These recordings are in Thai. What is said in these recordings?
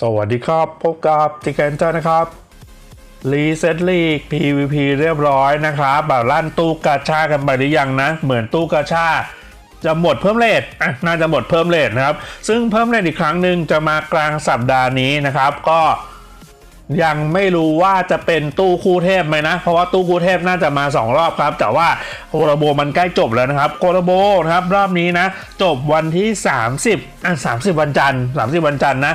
สวัสดีครับ พบกับติกเกนเจอร์นะครับรีเซ็ตลีก PVP เรียบร้อยนะครับแบบลั่นตู้กาชากันไปหรือยังนะ เหมือนตู้กาชาจะหมดเพิ่มเลทอะน่าจะหมดเพิ่มเลทนะครับ ซึ่งเพิ่มเลทอีกครั้งหนึ่งจะมากลางสัปดาห์นี้นะครับ ก็ ยังไม่รู้ว่าจะเป็นตู้คู่เทพไหมนะ เพราะว่าตู้คู่เทพน่าจะมา 2 รอบครับ แต่ว่าโคโรโบมันใกล้จบแล้วนะครับโคโรโบนะครับรอบนี้นะ จบวันที่ 30อะ30 วันจันทร์30 วันจันทร์นะ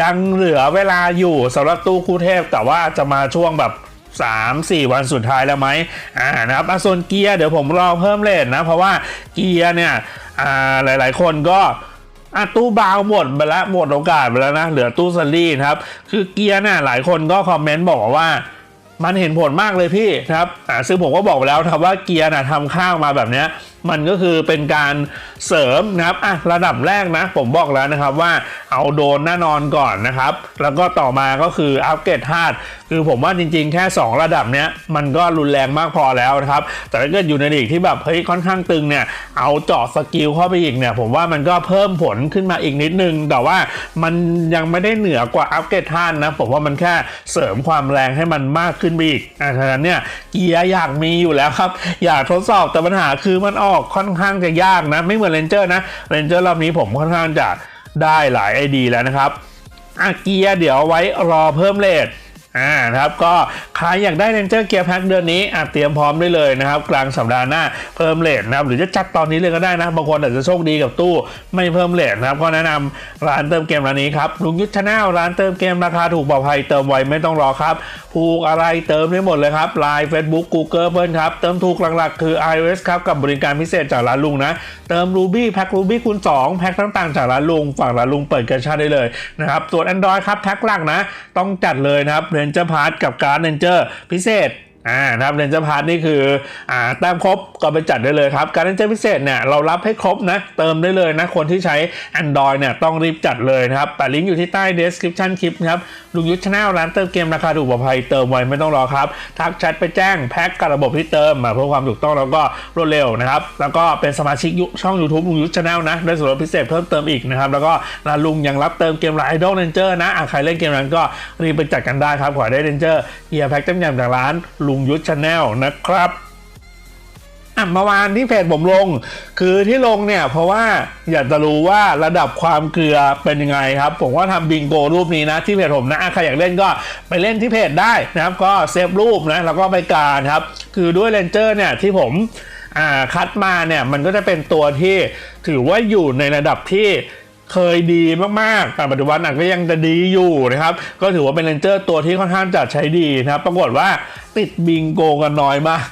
ยังเหลือเวลาอยู่สำหรับตู้คู่เทพ แต่ว่าจะมาช่วงแบบ3 4 วันสุดท้ายแล้วไหมอ่านะครับอะส่วนเกียร์เดี๋ยวผมรอเพิ่มเลทนะ เพราะว่าเกียร์เนี่ยอ่าหลาย ๆ คนก็ อะตู้บาวหมดไปแล้วหมดโอกาสไปแล้วนะ เหลือตู้ซัลลี่นครับ คือเกียร์น่ะหลายคนก็คอมเมนต์บอกว่ามันเห็นผลมากเลยพี่นะครับอ่าซึ่งผมก็บอกไปแล้วครับว่าเกียร์น่ะทำข้าวมาแบบเนี้ย มันก็คือเป็นการเสริมนะครับอะระดับแรกนะ ผมบอกแล้วนะครับว่าเอาโดนแน่นอนก่อนนะครับ แล้วก็ต่อมาก็คืออัปเกรดธาตุคือผมว่าจริงๆ แค่ 2 ระดับเนี้ยมันก็รุนแรงมากพอแล้วนะครับ แต่ถ้าเกิดอยู่ในลีกที่แบบเฮ้ยค่อนข้างตึงเนี่ยเอาเจาะสกิลเข้าไปอีกเนี่ยผมว่ามันก็เพิ่มผลขึ้นมาอีกนิดนึง แต่ว่ามันยังไม่ได้เหนือกว่าอัปเกรดธาตุนะผมว่ามันแค่เสริมความแรงให้มันมากขึ้นไปอีกอะฉะนั้นเนี่ยเกียร์อยากมีอยู่แล้วครับ อยากทดสอบแต่ปัญหาคือมันออกค่อนข้างจะยากนะ ไม่เหมือนเรนเจอร์นะเรนเจอร์รอบนี้ผมค่อนข้างจะได้หลายไอดีแล้วนะครับอาเกียเดี๋ยวไว้รอเพิ่มเลท อ่านะครับก็ใครอยากได้เรนเจอร์เกียร์แพ็คเดือนนี้อาจเตรียมพร้อมได้เลยนะครับ กลางสัปดาห์หน้าเพิ่มเลทนะครับหรือจะจัดตอนนี้เลยก็ได้นะ บางคนอาจจะโชคดีกับตู้ไม่เพิ่มเลทนะครับ ก็แนะนำร้านเติมเกมร้านนี้ครับลุงยุทธชาแนลร้านเติมเกมราคาถูกปลอดภัยเติมไวไม่ต้องรอครับผูกอะไรเติมได้หมดเลยครับ Line Facebook Google เพิ่นครับเติมถูกหลักๆ คือ iOS ครับกับบริการพิเศษจากร้านลุงนะเติม Ruby แพ็ค Ruby คูณ2แพ็คต่างๆจากร้านลุงฝั่งร้านลุงเปิดกระชาได้เลยนะครับส่วน Android ครับแพ็คหลักนะต้องจัดเลยนะครับ Ranger Pass กับการ์ด Ranger พิเศษ อ่านะครับเรนเจอร์พาร์ทนี่คืออ่าแต้มครบก็ไปจัดได้เลยครับ การเรนเจอร์พิเศษเนี่ยเรารับให้ครบนะเติมได้เลยนะ คนที่ใช้ Android เนี่ยต้องรีบจัดเลยนะครับแต่ลิงก์อยู่ที่ใต้ description คลิปนะครับลุงยุทธชาแนลร้านเติมเกมราคาถูกปลอดภัยเติมไวไม่ต้องรอครับทักแชทไปแจ้งแพ็กกับระบบที่เติมมาเพื่อความถูกต้องแล้วก็รวดเร็วนะครับแล้วก็เป็นสมาชิกยุช่อง YouTube ลุงยุทธชาแนลนะได้ส่วนลดพิเศษเพิ่มเติมอีกนะครับแล้วก็ลุงยังรับเติมเกมไลดอลเรนเจอร์นะใครเล่นเกมนั้นก็รีบไปจัดกันได้ครับขอได้เรนเจอร์เกียแพ็กเต็มยำจากร้านลุงยุทธชาแนลนะครับอะเมื่อวานที่เพจผมลง คือที่ลงเนี่ย เพราะว่าอยากจะรู้ว่าระดับความเกลือเป็นยังไงครับ ผมว่าทำบิงโกรูปนี้นะ ที่เพจผมนะอะใครอยากเล่นก็ไปเล่นที่เพจได้นะครับ ก็เซฟรูปนะแล้วก็ไปการครับ คือด้วยเลนเจอร์เนี่ยที่ผมอ่าคัดมาเนี่ยมันก็จะเป็นตัวที่ถือว่าอยู่ในระดับที่ เคยดีมากๆ แต่ปัจจุบันก็ยังจะดีอยู่นะครับ ก็ถือว่าเป็นเลนเจอร์ตัวที่ค่อนข้างจะใช้ดีนะครับ ปรากฏว่าติดบิงโกกันน้อยมาก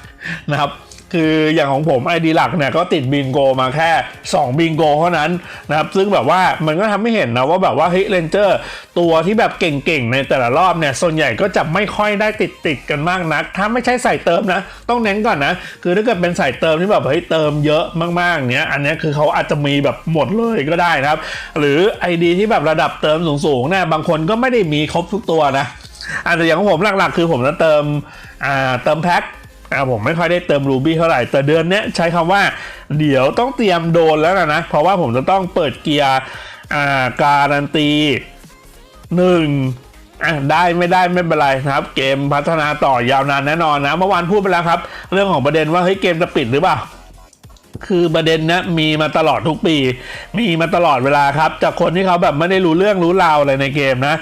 นะครับ คืออย่างของผมไอดีหลักเนี่ยก็ติดบิงโกมาแค่ 2 บิงโกเท่านั้นนะครับซึ่งแบบว่ามันก็ทำให้เห็นนะว่าแบบว่าเฮ้ยเลนเจอร์ตัวที่แบบเก่งๆ ในแต่ละรอบเนี่ยส่วนใหญ่ก็จะไม่ค่อยได้ติดติดกันมากนัก ถ้าไม่ใช่ใส่เติมนะ ต้องเน้นก่อนนะ คือถ้าเกิดเป็นใส่เติมที่แบบเฮ้ยเติมเยอะมากๆเนี้ยอันนี้คือเขาอาจจะมีแบบหมดเลยก็ได้นะครับ หรือ ID ที่แบบระดับเติมสูงๆเนี่ยบางคนก็ไม่ได้มีครบทุกตัวนะอาจจะอย่างของผมหลักๆ คือผมจะเติมอ่าเติมแพ็ค อ่าผมไม่ค่อยได้เติมรูบี้เท่าไหร่ แต่เดือนนี้ใช้คำว่า เดี๋ยวต้องเตรียมโดนแล้วนะนะ เพราะว่าผมจะต้องเปิดเกียร์อ่าการันตีหนึ่งอะได้ไม่ได้ไม่เป็นไรนะครับ เกมพัฒนาต่อยาวนานแน่นอนนะ เมื่อวานพูดไปแล้วครับ เรื่องของประเด็นว่าเฮ้ยเกมจะปิดหรือเปล่าคือประเด็นนี้มีมาตลอดทุกปี มีมาตลอดเวลาครับ จากคนที่เขาแบบไม่ได้รู้เรื่องรู้ราวอะไรในเกมนะ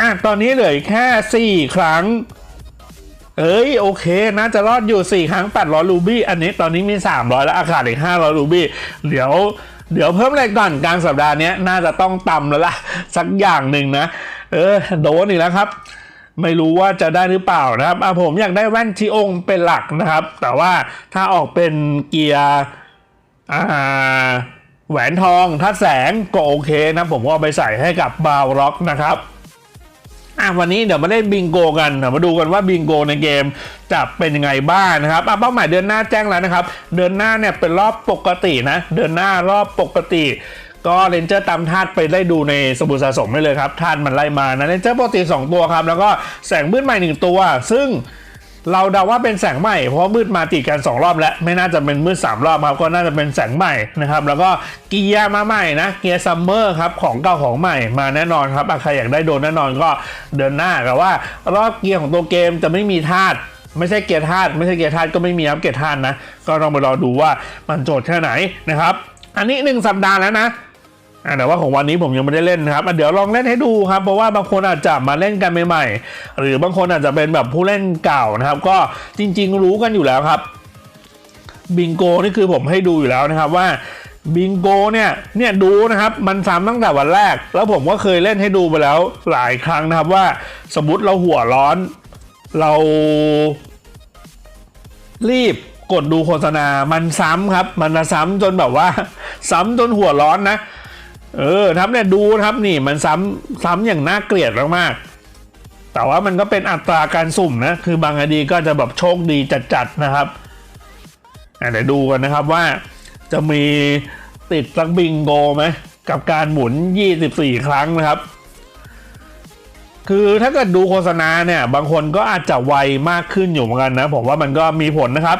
อะตอนนี้เหลือแค่ 4 ครั้ง เอ้ยโอเค น่าจะรอดอยู่ 4 ครั้ง 800รูบี้อันนี้ตอนนี้มี 300 แล้วอาคาดอีก 500รูบี้เดี๋ยวเดี๋ยวเพิ่มอะไรก่อนกลางสัปดาห์นี้น่าจะต้องตำแล้วล่ะ สักอย่างหนึ่งนะ เออ โดนอีกแล้วครับ ไม่รู้ว่าจะได้หรือเปล่านะครับอะผมอยากได้แว่นที่องค์เป็นหลักนะครับ แต่ว่าถ้าออกเป็นเกียร์อ่าแหวนทองทัดแสงก็โอเคนะ ผมก็เอาไปใส่ให้กับบาวร็อกนะครับ อะวันนี้เดี๋ยวมาเล่นบิงโกกันเดี๋ยวมาดูกันว่าบิงโกในเกมจะเป็นยังไงบ้างนะครับอะเป้าหมายเดือนหน้าแจ้งแล้วนะครับ เดือนหน้าเนี่ยเป็นรอบปกตินะ เดือนหน้ารอบปกติก็เลนเจอร์ตามธาตุไปได้ดูในสมุดสะสมได้เลยครับธาตุมันไล่มานะเลนเจอร์ปกติ 2 ตัวครับ แล้วก็แสงมืดใหม่ 1 ตัว ซึ่ง เราเดาว่าเป็นแสงใหม่เพราะมืดมาติดกัน 2 รอบแล้ว ไม่น่าจะเป็นมืด 3 รอบครับก็น่าจะเป็นแสงใหม่นะครับแล้วก็เกียร์มาใหม่นะเกียร์ซัมเมอร์ครับของเก่าของใหม่มาแน่นอนครับใครอยากได้โดนแน่นอนก็เดินหน้าแต่ว่ารอบเกียร์ของตัวเกมจะไม่มีธาตุไม่ใช่เกียร์ธาตุไม่ใช่เกียร์ธาตุก็ไม่มีครับเกียร์ธาตุนะก็ต้องไปรอดูว่ามันโจทย์แค่ไหนนะครับอันนี้หนึ่งสัปดาห์แล้วนะ อะแต่ว่าของวันนี้ผมยังไม่ได้เล่นนะครับอะเดี๋ยวลองเล่นให้ดูครับเพราะว่าบางคนอาจจะมาเล่นกันใหม่ๆหรือบางคนอาจจะเป็นแบบผู้เล่นเก่านะครับ ก็จริง ๆ รู้กันอยู่แล้วครับบิงโกนี่คือผมให้ดูอยู่แล้วนะครับว่าบิงโกเนี่ยเนี่ยดูนะครับมันซ้ำตั้งแต่วันแรก แล้วผมก็เคยเล่นให้ดูไปแล้วหลายครั้งนะครับว่าสมมติเราหัวร้อน เรา รีบกดดูโฆษณา มันซ้ำครับ มันจะซ้ำจนแบบว่า ซ้ำจนหัวร้อนนะ เออครับเนี่ยดูนะครับนี่มันซ้ำซ้ำอย่างน่าเกลียดมากๆแต่ว่ามันก็เป็นอัตราการสุ่มนะ คือบางอดีก็จะแบบโชคดีจัดๆนะครับอะเดี๋ยวดูกันนะครับว่าจะมีติดสักบิงโกไหมกับการหมุน 24 ครั้งนะครับ คือถ้าเกิดดูโฆษณาเนี่ย บางคนก็อาจจะไวมากขึ้นอยู่เหมือนกันนะ ผมว่ามันก็มีผลนะครับ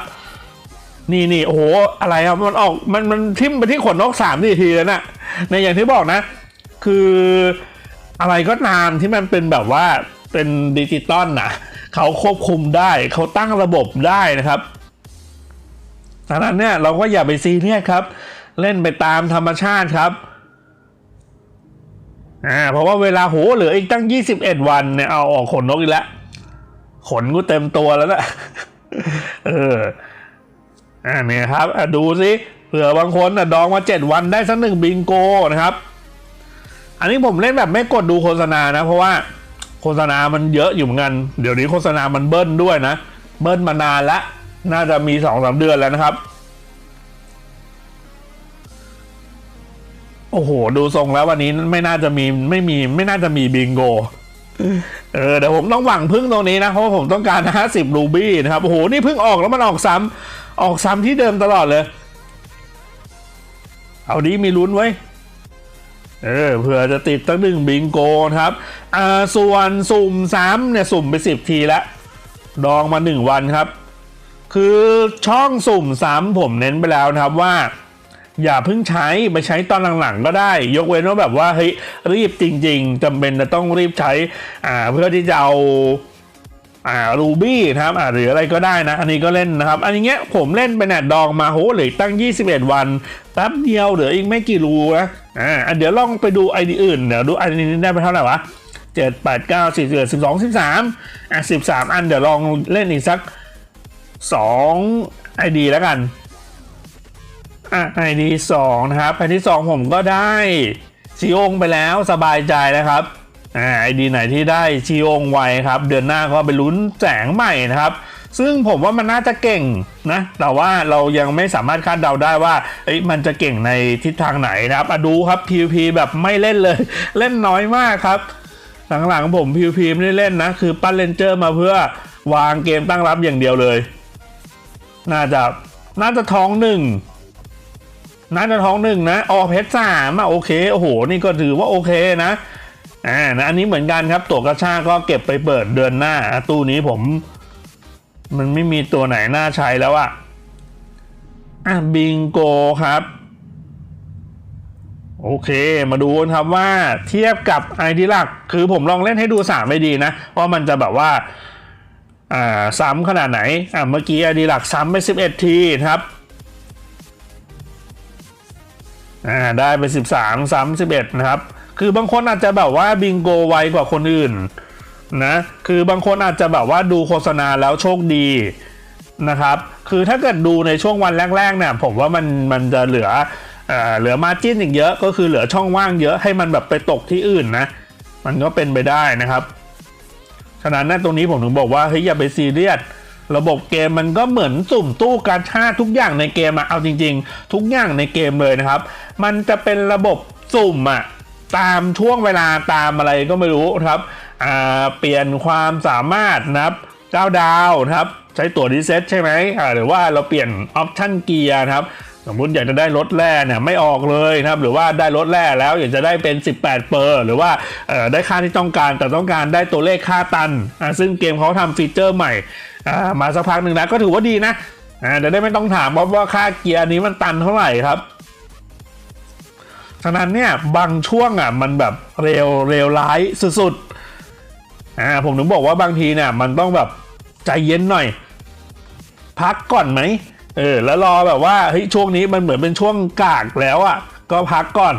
นี่นี่โอ้โห อะไรครับ มันออกมันมันทิ่มไปที่ขนนกสามทีแล้วนะ ในอย่างที่บอกนะ คืออะไรก็ตามที่มันเป็นแบบว่าเป็นดิจิตอลนะเขาควบคุมได้ เขาตั้งระบบได้นะครับดังนั้นเนี่ยเราก็อย่าไปซีเรียสครับ เล่นไปตามธรรมชาติครับอ่าเพราะว่าเวลาโหเหลืออีกตั้ง 21 วันเนี่ยเอาออกขนนกอีกแล้ว ขนกูเต็มตัวแล้วนะเอออ่าเนี่ยครับดูสิ เผื่อบางคนอะดองมาเจ็ดวันได้สักหนึ่งบิงโกนะครับ อันนี้ผมเล่นแบบไม่กดดูโฆษณานะ เพราะว่าโฆษณามันเยอะอยู่เหมือนกันเดี๋ยวนี้โฆษณามันเบิ้ลด้วยนะ เบิ้ลมานานละ น่าจะมีสองสามเดือนแล้วนะครับ โอ้โห ดูทรงแล้ววันนี้ไม่น่าจะมีไม่มีไม่น่าจะมีบิงโกเออเดี๋ยวผมต้องหวังพึ่งตรงนี้นะ เพราะผมต้องการ 50รูบี้นะครับ โอ้โห นี่เพิ่งออกแล้วมันออกซ้ำออกซ้ำที่เดิมตลอดเลย เอาดีมีลุ้นไว้เออเผื่อจะติดตั้งหนึ่งบิงโกนครับอ่าส่วนสุ่มซ้ำเนี่ยสุ่มไป10ทีแล้วดองมา1วันครับ คือช่องสุ่มซ้ำผมเน้นไปแล้วนะครับว่า อย่าเพิ่งใช้ไปใช้ตอนหลังๆก็ได้ ยกเว้นว่าแบบว่าเฮ้ยรีบจริง ๆจำเป็นจะต้องรีบใช้อ่าเพื่อที่จะเอา อ่ารูบี้นะครับอ่าหรืออะไรก็ได้นะ อันนี้ก็เล่นนะครับ อันนี้เงี้ยผมเล่นไปเนี่ยดองมาโหเหลืออกตั้ง 21 วันแป๊บเดียวเหลืออีกไม่กี่รูนะอ่าเดี๋ยวลองไปดูไอดีอื่นเดี๋ยวดูไอดีนี้ได้ไปเท่าไหร่วะเจ็ดแปดเก้าสิบสิบสองสิบสามอะสิบสามอันเดี๋ยวลองเล่นอีกสักสองไอดีแล้วกันอะไอดีสองนะครับไอดีสองผมก็ได้ชีองไปแล้วสบายใจนะครับ อ่าไอดีไหนที่ได้ชีองไวครับ เดือนหน้าก็ไปลุ้นแสงใหม่นะครับ ซึ่งผมว่ามันน่าจะเก่งนะ แต่ว่าเรายังไม่สามารถคาดเดาได้ว่าเอ้ยมันจะเก่งในทิศทางไหนนะครับอะดูครับ PVP แบบไม่เล่นเลย เล่นน้อยมากครับ หลังๆผม PVP ไม่ได้เล่นนะ คือปั้นเลนเจอร์มาเพื่อวางเกมตั้งรับอย่างเดียวเลย น่าจะน่าจะท้องหนึ่งน่าจะท้องหนึ่งนะ ออเพชรสามอะโอเค โอ้โห นี่ก็ถือว่าโอเคนะ อ่านะอันนี้เหมือนกันครับตัวกระชากก็เก็บไปเปิดเดือนหน้าตู้นี้ผม มันไม่มีตัวไหนน่าใช้แล้วอะอะบิงโกครับ โอเค มาดูนครับว่าเทียบกับไอดีหลัก คือผมลองเล่นให้ดู3ไม่ดีนะว่ามันจะแบบว่าอ่าซ้ำขนาดไหนอะเมื่อกี้ไอดีหลักซ้ำไป 11 ทีนะครับอ่าได้ไป 13 3 11 นะครับ คือบางคนอาจจะแบบว่าบิงโกไวกว่าคนอื่นนะคือบางคนอาจจะแบบว่าดูโฆษณาแล้วโชคดีนะครับ คือถ้าเกิดดูในช่วงวันแรกๆเนี่ยผมว่ามันมันจะเหลือเอเหลือมาจิ้นอีกเยอะก็คือเหลือช่องว่างเยอะให้มันแบบไปตกที่อื่นนะ มันก็เป็นไปได้นะครับ ฉะนั้นนะตรงนี้ผมถึงบอกว่าเฮ้ยอย่าไปซีเรียสระบบเกมมันก็เหมือนสุ่มตู้การชาทุกอย่างในเกมอะเอาจริง ๆ ทุกอย่างในเกมเลยนะครับ มันจะเป็นระบบสุ่มอะ ตามช่วงเวลาตามอะไรก็ไม่รู้ครับเปลี่ยนความสามารถนะครับ9ดาวนะครับใช้ตัวรีเซ็ตใช่ไหมหรือว่าเราเปลี่ยนออปชั่นเกียร์ครับสมมติอยากจะได้รถแร่เนี่ยไม่ออกเลยนะครับหรือว่าได้รถแร่แล้วอยากจะได้เป็น 18 เปอร์ หรือว่าได้ค่าที่ต้องการแต่ต้องการได้ตัวเลขค่าตัน ซึ่งเกมเขาทำฟีเจอร์ใหม่มาสักพักหนึ่งแล้วก็ถือว่าดีนะเดี๋ยวได้ไม่ต้องถามว่าค่าเกียร์นี้มันตันเท่าไหร่ครับ ฉะนั้นเนี่ยบางช่วงอะมันแบบเร็วเร็วร้ายสุดๆอ่าผมถึงบอกว่าบางทีเนี่ยมันต้องแบบใจเย็นหน่อย พักก่อนไหมเออแล้วรอแบบว่าเฮ้ยช่วงนี้มันเหมือนเป็นช่วงกากแล้วอะ ก็พักก่อน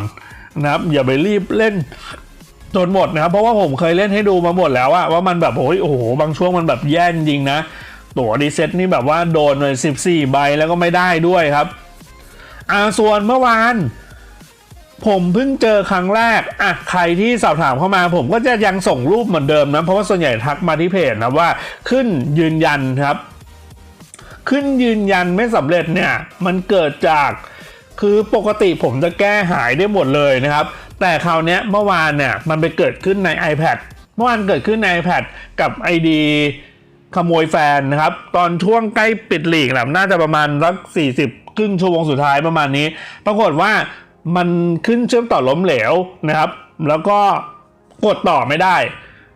นะครับอย่าไปรีบเล่นจนหมดนะครับเพราะว่าผมเคยเล่นให้ดูมาหมดแล้วอะว่ามันแบบโอ้ยโอ้โหบางช่วงมันแบบแย่จริงนะ ตั๋วดีเซ็ตนี่แบบว่าโดนเลย14 ใบแล้วก็ไม่ได้ด้วยครับ อ่าส่วนเมื่อวาน ผมเพิ่งเจอครั้งแรกอะใครที่สอบถามเข้ามาผมก็จะยังส่งรูปเหมือนเดิมนะ เพราะว่าส่วนใหญ่ทักมาที่เพจนะว่าขึ้นยืนยันครับ ขึ้นยืนยันไม่สำเร็จเนี่ย มันเกิดจากคือปกติผมจะแก้หายได้หมดเลยนะครับ แต่คราวนี้เมื่อวานเนี่ยมันไปเกิดขึ้นใน iPad เมื่อวานเกิดขึ้นใน iPad กับ ID ขโมยแฟนนะครับ ตอนช่วงใกล้ปิดหลีกแหละน่าจะประมาณสัก40 ครึ่งชั่วโมงสุดท้ายประมาณนี้ ปรากฏว่า มันขึ้นเชื่อมต่อล้มเหลวนะครับ แล้วก็กดต่อไม่ได้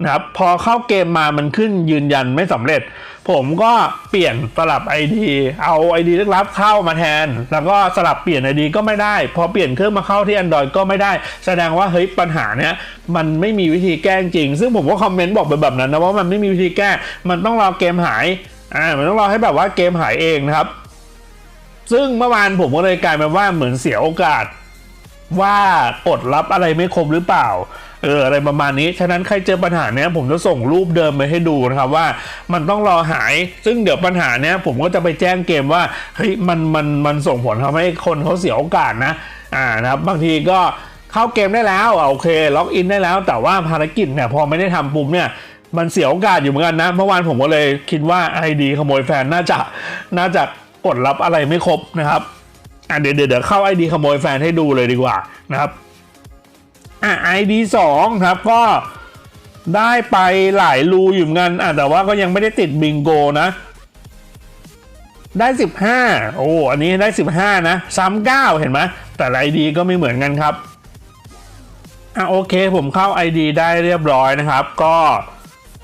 นะครับ พอเข้าเกมมามันขึ้นยืนยันไม่สำเร็จ ผมก็เปลี่ยนสลับ ID เอา ID ลึกลับเข้ามาแทน แล้วก็สลับเปลี่ยน ID ก็ไม่ได้ พอเปลี่ยนเครื่องมาเข้าที่ Android ก็ไม่ได้ แสดงว่าเฮ้ยปัญหาเนี้ยมันไม่มีวิธีแก้จริง ซึ่งผมก็คอมเมนต์บอกไปแบบนั้นนะว่ามันไม่มีวิธีแก้ มันต้องรอเกมหายอ่ามันต้องรอให้แบบว่าเกมหายเองนะครับ ซึ่งเมื่อวานผมก็เลยกลายเป็นว่าเหมือนเสียโอกาส ว่ากดรับอะไรไม่ครบหรือเปล่า เอออะไรประมาณนี้ ฉะนั้นใครเจอปัญหาเนี้ยผมจะส่งรูปเดิมไปให้ดูนะครับว่ามันต้องรอหาย ซึ่งเดี๋ยวปัญหาเนี้ยผมก็จะไปแจ้งเกมว่าเฮ้ยมันมันมันส่งผลทำให้คนเขาเสียโอกาสนะ อ่านะครับบางทีก็เข้าเกมได้แล้วอะโอเค ล็อกอินได้แล้ว แต่ว่าภารกิจเนี่ยพอไม่ได้ทำปุ๊บเนี่ยมันเสียโอกาสอยู่เหมือนกันนะ เมื่อวานผมก็เลยคิดว่าไอดีขโมยแฟนน่าจะน่าจะกดรับอะไรไม่ครบนะครับ อะเดี๋ยวเดี๋ยวเดี๋ยวเข้า ID ขโมยแฟนให้ดูเลยดีกว่านะครับอะ ID 2ครับก็ได้ไปหลายรูอยู่เหมือนกันอะแต่ว่าก็ยังไม่ได้ติดบิงโกนะได้15โอ้อันนี้ได้15นะซ้ำ9เห็นไหมแต่ละ ID ก็ไม่เหมือนกันครับอะโอเคผมเข้า ID ได้เรียบร้อยนะครับ ก็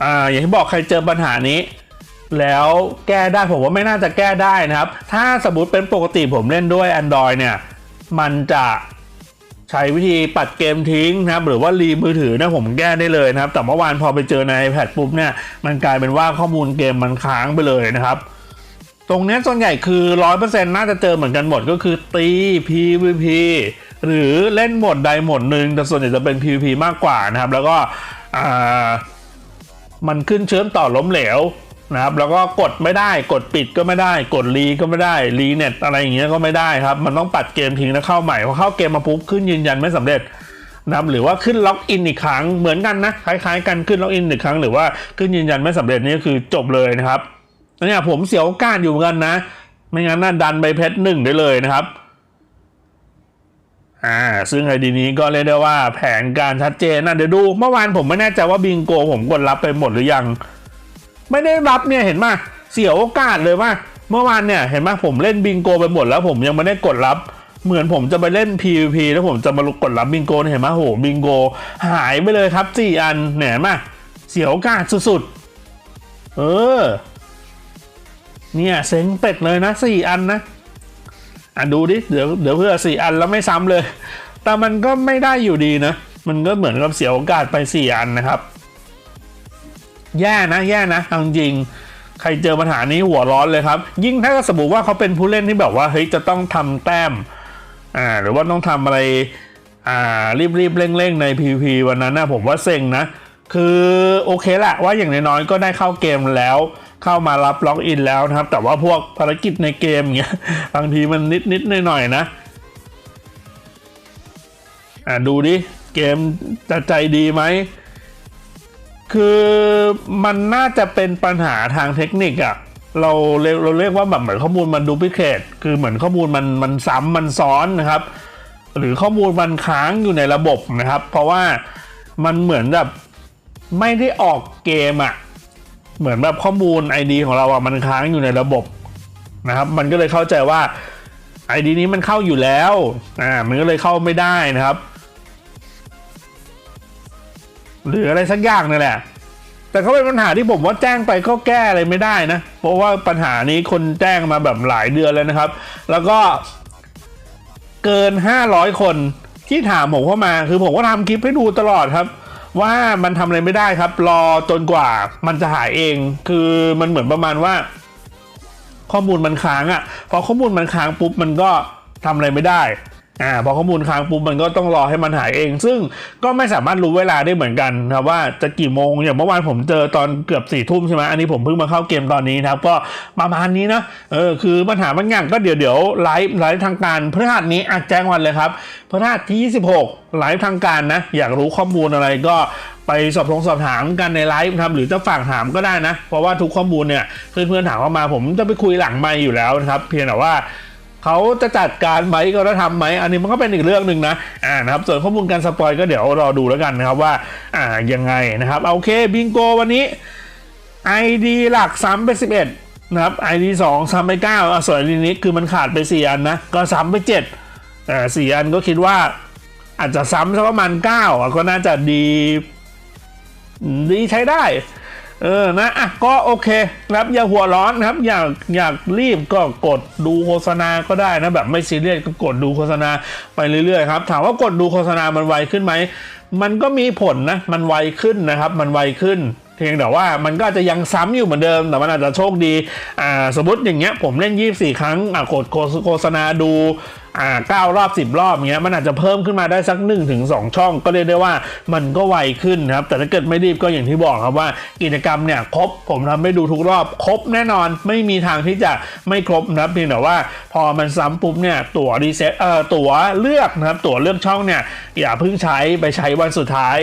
อ่าอย่างที่บอกใครเจอปัญหานี้ แล้วแก้ได้ผมว่าไม่น่าจะแก้ได้นะครับ ถ้าสมมติเป็นปกติผมเล่นด้วย Android เนี่ย มันจะใช้วิธีปัดเกมทิ้งนะครับ หรือว่ารีมือถือนะผมแก้ได้เลยนะครับ แต่เมื่อวานพอไปเจอใน iPad ปุ๊บเนี่ยมันกลายเป็นว่าข้อมูลเกมมันค้างไปเลยนะครับ ตรงนี้ส่วนใหญ่คือ 100%น่าจะเจอเหมือนกันหมดก็คือตี PVP หรือเล่นหมดใดหมดหนึ่งแต่ส่วนใหญ่จะเป็น PVP มากกว่านะครับ แล้วก็มันขึ้นเชื่อมต่อล้มเหลว นะครับแล้วก็กดไม่ได้กดปิดก็ไม่ได้ กดรีก็ไม่ได้รีเน็ตอะไรอย่างเงี้ยก็ไม่ได้ครับ มันต้องปัดเกมทิ้งแล้วเข้าใหม่พอเข้าเกมมาปุ๊บขึ้นยืนยันไม่สำเร็จนะครับหรือว่าขึ้นล็อกอินอีกครั้งเหมือนกันนะคล้ายๆ กันขึ้นล็อกอินอีกครั้งหรือว่าขึ้นยืนยันไม่สำเร็จนี่คือจบเลยนะครับเนี่ยผมเสียโอกาสอยู่เหมือนกันนะ ไม่งั้นน่าดันไปเพชรหนึ่งได้เลยนะครับอ่าซึ่งไอดีนี้ก็เรียกได้ว่าแผนการชัดเจนนะเดี๋ยวดู เมื่อวานผมไม่แน่ใจว่าบิงโก ผมกดรับไปหมดหรือยัง ไม่ได้รับเนี่ยเห็นไหมเสียโอกาสเลยว่าเมื่อวานเนี่ยเห็นไหมผมเล่นบิงโกไปหมดแล้วผมยังไม่ได้กดรับเหมือนผมจะไปเล่น PVP แล้วผมจะมาลุกกดรับบิงโกเนี่ยเห็นไหมโหบิงโก หายไปเลยครับสี่อันเนี่ยเห็นไหมเสียโอกาสสุดๆ เออ เนี่ยเซ็งเป็ดเลยนะสี่อันนะ อะดูดิ เดี๋ยวเดี๋ยวเพื่อสี่อันแล้วไม่ซ้ำเลย แต่มันก็ไม่ได้อยู่ดีนะ มันก็เหมือนกับเสียโอกาสไปสี่อันนะครับ แย่นะแย่นะเอาจริง ใครเจอปัญหานี้หัวร้อนเลยครับ ยิ่งถ้าสมมติว่าเขาเป็นผู้เล่นที่แบบว่าเฮ้ยจะต้องทำแต้มอ่าหรือว่าต้องทำอะไรอ่ารีบๆเร่งๆใน PVP วันนั้นนะผมว่าเซ็งนะคือโอเคแหละว่าอย่างน้อยๆก็ได้เข้าเกมแล้ว เข้ามารับล็อกอินแล้วนะครับ แต่ว่าพวกภารกิจในเกมเงี้ยบางทีมันนิดๆหน่อยๆนะอ่าดูดิเกมจะใจดีไหม คือมันน่าจะเป็นปัญหาทางเทคนิคอะเราเรียกเราเรียกว่าแบบเหมือนข้อมูลมันดูพิเคทคือเหมือนข้อมูลมันมันซ้ำมันซ้อนนะครับ หรือข้อมูลมันค้างอยู่ในระบบนะครับ เพราะว่ามันเหมือนแบบไม่ได้ออกเกมอะเหมือนแบบข้อมูล ID ของเราอะมันค้างอยู่ในระบบนะครับ มันก็เลยเข้าใจว่าไอดีนี้มันเข้าอยู่แล้วอ่ามันก็เลยเข้าไม่ได้นะครับ หรืออะไรสักอย่างนั่นแหละ แต่เขาเป็นปัญหาที่ผมว่าแจ้งไปก็แก้อะไรไม่ได้นะ เพราะว่าปัญหานี้คนแจ้งมาแบบหลายเดือนแล้วนะครับ แล้วก็เกิน 500 คนที่ถามผมเข้ามา คือผมก็ทำคลิปให้ดูตลอดครับ ว่ามันทำอะไรไม่ได้ครับ รอจนกว่ามันจะหายเอง คือมันเหมือนประมาณว่า ข้อมูลมันค้างอะ่ะพอข้อมูลมันค้างปุ๊บมันก็ทำอะไรไม่ได้ อ่าพอข้อมูลค้างปุ๊บมันก็ต้องรอให้มันหายเอง ซึ่งก็ไม่สามารถรู้เวลาได้เหมือนกันนะครับว่าจะกี่โมงอย่างเมื่อวานผมเจอตอนเกือบสี่ทุ่มใช่ไหมอันนี้ผมเพิ่งมาเข้าเกมตอนนี้นะครับ ก็ประมาณนี้นะเออคือปัญหาบางอย่างก็เดี๋ยวเดี๋ยวไลฟ์ไลฟ์ทางการพฤหัสนี้อัดแจ้งวันเลยครับพฤหัสที่ 26ไลฟ์ทางการนะ อยากรู้ข้อมูลอะไรก็ไปสอบทงสอบถามกันในไลฟ์ครับหรือจะฝากถามก็ได้นะ เพราะว่าทุกข้อมูลเนี่ยเพื่อนๆถามเข้ามาผมจะไปคุยหลังไมค์อยู่แล้วนะครับ เพียงแต่ว่า เขาจะจัดการไหมก็จะทำไหมอันนี้มันก็เป็นอีกเรื่องหนึ่งนะอ่านะครับส่วนข้อมูลการสปอยก็เดี๋ยวรอดูแล้วกันนะครับว่าอ่ายังไงนะครับเอาโอเคบิงโกวันนี้ ID หลักซ้ำไป11นะครับ ID 2ซ้ำไป9อะส่วน ID นี้คือมันขาดไป 4 อันนะ ก็ซ้ำไป7อ่าสี่อันก็คิดว่าอาจจะซ้ำสักประมาณ9ก็น่าจะดีดีใช้ได้ เออนะอะก็โอเคนะครับอย่าหัวร้อนนะครับ อยากอยากรีบก็กดดูโฆษณาก็ได้นะแบบไม่ซีเรียสก็กดดูโฆษณาไปเรื่อยๆครับถามว่ากดดูโฆษณามันไวขึ้นไหมมันก็มีผลนะมันไวขึ้นนะครับ มันไวขึ้นเพียงแต่ว่ามันก็จะยังซ้ำอยู่เหมือนเดิม แต่มันอาจจะโชคดีอ่าสมมติอย่างเงี้ยผมเล่น 24 ครั้งอะกดโฆษณาดูอ่าเก้ารอบ10รอบเงี้ยมันอาจจะเพิ่มขึ้นมาได้สัก1ถึง2ช่อง ก็เรียกได้ว่ามันก็ไวขึ้นครับแต่ถ้าเกิดไม่รีบก็อย่างที่บอกครับว่ากิจกรรมเนี่ยครบผมทำให้ดูทุกรอบครบแน่นอนไม่มีทางที่จะไม่ครบนะครับเพียงแต่ว่าพอมันซ้ำปุ๊บเนี่ยตั๋วรีเซ็ตเอ่อตั๋วเลือกนะครับตั๋วเลือกช่องเนี่ยอย่าเพิ่งใช้ไปใช้วันสุดท้าย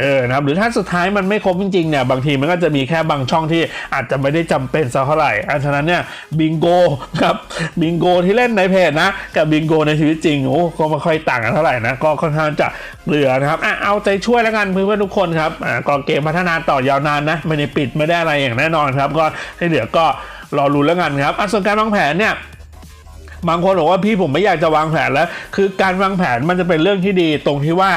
เออนะครับหรือถ้าสุดท้ายมันไม่ครบจริงๆเนี่ยบางทีมันก็จะมีแค่บางช่องที่อาจจะไม่ได้จำเป็นสักเท่าไหร่อันฉะนั้นเนี่ยบิงโกครับบิงโกที่เล่นในเพจนะกับบิงโกในชีวิตจริงโอ้ก็ไม่ค่อยต่างกันเท่าไหร่นะก็ค่อนข้างจะเหลือนะครับอะเอาใจช่วยแล้วกันเพื่อนๆทุกคนครับอ่าก็เกมพัฒนาต่อยาวนานนะไม่ได้ปิดไม่ได้อะไรอย่างแน่นอนครับก็ที่เหลือก็รอรุ้นแล้วกันครับอะส่วนการวางแผนเนี่ยบางคนบอกว่าพี่ผมไม่อยากจะวางแผนแล้ว คือการวางแผนมันจะเป็นเรื่องที่ดีตรงที่ว่า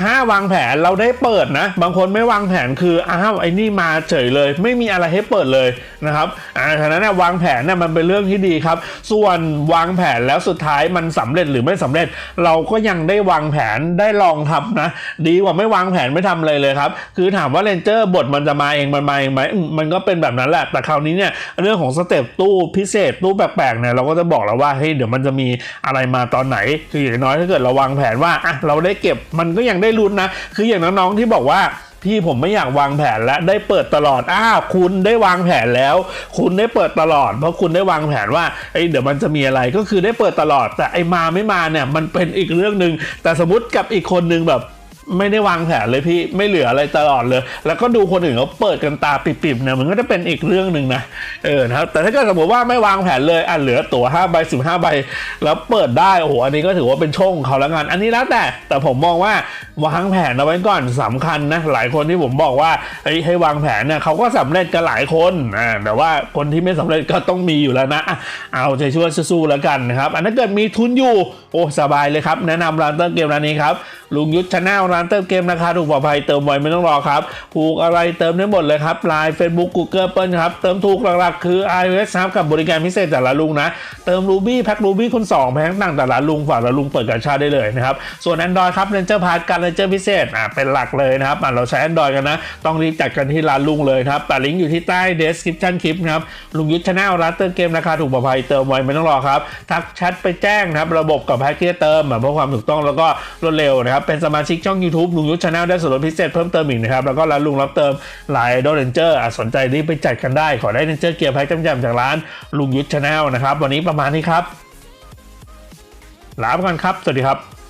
ถ้าวางแผนเราได้เปิดนะ บางคนไม่วางแผนคืออ้าวไอ้นี่มาเฉยเลย ไม่มีอะไรให้เปิดเลยนะครับอ่าฉะนั้นเนยวางแผนเนี่ยมันเป็นเรื่องที่ดีครับ ส่วนวางแผนแล้วสุดท้ายมันสำเร็จหรือไม่สำเร็จ เราก็ยังได้วางแผนได้ลองทำนะ ดีกว่าไม่วางแผนไม่ทำอะไรเลยครับ คือถามว่าเรนเจอร์บทมันจะมาเองมันมาเองไหมมมันก็เป็นแบบนั้นแหละ แต่คราวนี้เนี่ยเรื่องของสเต็ปตู้พิเศษตู้แปลกๆเนี่ยเราก็จะบอกแล้วว่าเฮ้ยเดี๋ยวมันจะมีอะไรมาตอนไหน คืออย่างน้อยถ้าเกิดเราวางแผนว่าอะเราได้เก็บมันก็ยังได้ลุ้นนะ คืออย่างน้องๆที่บอกว่าพี่ผมไม่อยากวางแผนและได้เปิดตลอดอ้าวคุณได้วางแผนแล้ว คุณได้เปิดตลอด เพราะคุณได้วางแผนว่าไอ้เดี๋ยวมันจะมีอะไรก็คือได้เปิดตลอด แต่ไอ้มาไม่มาเนี่ยมันเป็นอีกเรื่องหนึ่งแต่สมมติกับอีกคนนึงแบบ ไม่ได้วางแผนเลยพี่ไม่เหลืออะไรตลอดเลย แล้วก็ดูคนอื่นเขาเปิดกันตาปิบๆเนี่ยมันก็จะเป็นอีกเรื่องหนึ่งนะเออนะครับแต่ถ้าเกิดสมมติว่าไม่วางแผนเลยอะเหลือตั๋ว5ใบ15 ใบ แล้วเปิดได้โอ้โหอันนี้ก็ถือว่าเป็นโชคของเขาแล้วกันอันนี้แล้วแต่ แต่ผมมองว่าวางแผนเอาไว้ก่อนสำคัญนะหลายคนที่ผมบอกว่าเฮ้ให้วางแผนเนี่ยเขาก็สำเร็จกันหลายคนอ่าแต่ว่าคนที่ไม่สำเร็จก็ต้องมีอยู่แล้วนะอะเอาใจช่วยสู้ๆแล้วกันนะครับอันถ้าเกิดมีทุนอยู่โอ้สบายเลยครับแนะนำร้านเติมเกมร้านนี้ครับลุงยุทธชาแนลร้านเติมเกมราคาถูกปลอดภัยเติมไวไม่ต้องรอครับผูกอะไรเติมได้หมดเลยครับ Line Facebook Google เปิลครับเติมถูกหลักๆคือ iOS ครับกับบริการพิเศษจากร้านลุงนะ เติม Ruby แพ็ค Ruby คุณ2แพ็คต่างแต่ร้านลุงฝากร้านลุงเปิดกาชาได้เลยนะครับ ส่วน Android ครับ Ranger Pass การ Ranger พิเศษอ่าเป็นหลักเลยนะครับอะเราใช้ Android กันนะ ต้องรีบจัดกันที่ร้านลุงเลยครับแต่ลิงก์อยู่ที่ใต้ description คลิปครับลุงยุทธชาแนลร้านเติมเกมราคาถูกปลอดภัยเติมไวไม่ต้องรอครับทักแชทไปแจ้งนะครับระบบกับแพ็คที่จะเติมเพื่อความถูกต้องแล้วก็รวดเร็วนะครับเป็นสมาชิกช่อง YouTube ลุงยุทธชาแนลได้ส่วนลดพิเศษเพิ่มเติมอีกนะครับ แล้วก็ร้านลุงรับเติมหลายโดเรนเจอร์สนใจรีบไปจัดกันได้ ขอได้เรนเจอร์เกียร์แพ็คจำๆจากร้านลุงยุทธชาแนลนะครับ วันนี้ประมาณนี้ครับลาไปก่อนครับ สวัสดีครับ